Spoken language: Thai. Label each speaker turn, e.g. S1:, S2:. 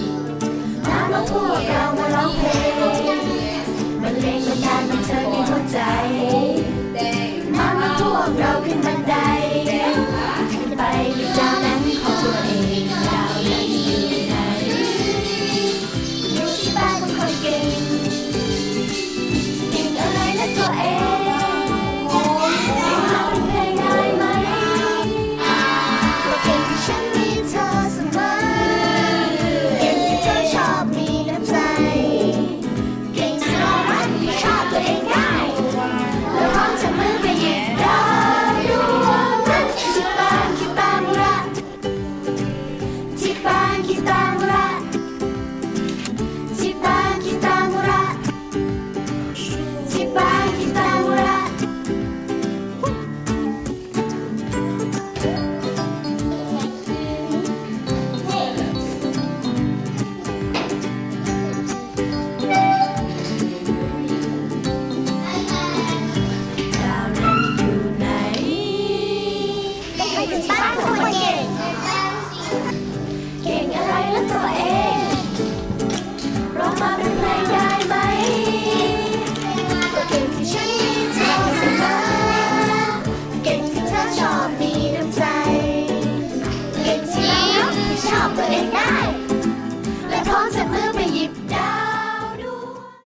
S1: มามาพวกเรามาร้องเพลงมันเลงมันยานมันเธอในหัวใจ มามาพวกเราขึ้นบันได ถึงบ้านคนเก่ง เก่งอะไรแล้วตัวเองร้องมาเป็นเพลงได้ไหมก็เก่งที่ฉันมีเเสมอเก่งที่เธอชอบมี